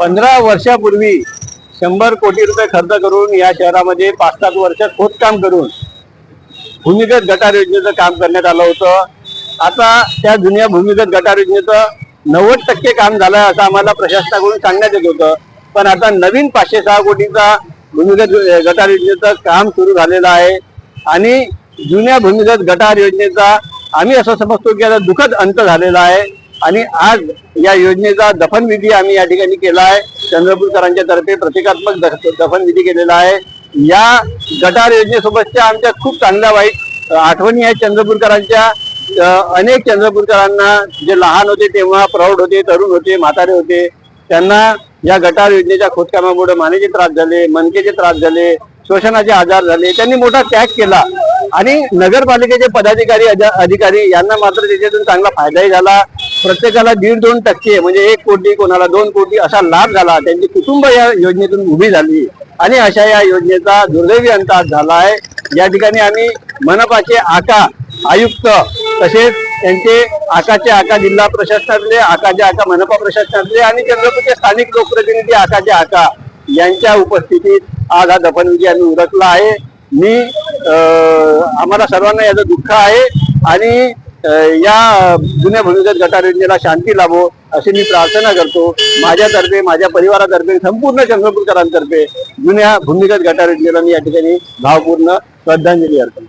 पंधरा वर्षापूर्वी शंभर कोटी रुपये खर्च करून या शहरामध्ये पाच सात वर्ष खोदकाम करून भूमिगत गटार योजनेचं काम करण्यात आलं होतं. आता त्या जुन्या भूमिगत गटार योजनेचं नव्वद टक्के काम झालं असं आम्हाला प्रशासनाकडून सांगण्यात येत होतं. पण आता नवीन पाचशे सहा कोटीचा भूमिगत गटार योजनेचं काम सुरू झालेलं आहे. आणि जुन्या भूमिगत गटार योजनेचा आम्ही असं समजतो की आता दुःखद अंत झालेला आहे. आणि आज या योजनेचा दफनविधी आम्ही या ठिकाणी केला आहे. चंद्रपूरकरांच्या तर्फे प्रतिकात्मक दफ- दफनविधी केलेला आहे. या गटार योजनेसोबतच्या आमच्या खूप चांगल्या वाईट आठवणी आहेत चंद्रपूरकरांच्या. अनेक चंद्रपूरकरांना जे लहान होते तेव्हा प्रौढ होते तरुण होते म्हातारे होते त्यांना या गटार योजनेच्या खोदकामामुळे मानेचे त्रास झाले मनकेचे त्रास झाले शोषणाचे आजार झाले त्यांनी मोठा त्याग केला. आणि नगरपालिकेचे पदाधिकारी अध- अधिकारी यांना मात्र त्याच्यातून चांगला फायदाही झाला. प्रत्येकाला दीड दोन टक्के म्हणजे एक कोटी कोणाला दोन कोटी असा लाभ झाला त्यांची कुटुंब या योजनेतून उभी झाली. आणि अशा या योजनेचा दुर्दैवी अंत आज झाला आहे या ठिकाणी आम्ही मनपाचे आका आयुक्त तसेच त्यांचे आकाचे आका जिल्हा प्रशासनातले आकाचे आका मनपा प्रशासनातले आणि चंद्रपूरचे स्थानिक लोकप्रतिनिधी आकाचे आका यांच्या उपस्थितीत आज हा दफनविधी आम्ही उरकला आहे. मी आम्हाला सर्वांना याचं दुःख आहे. आणि या जुन्या भूमिगत गटार शांती लाभो अशी मी प्रार्थना करतो. माझ्यातर्फे माझ्या परिवारातर्फे संपूर्ण चंद्रपूरकरांतर्फे जुन्या भूमिगत गटार मी या ठिकाणी भावपूर्ण श्रद्धांजली अर्पण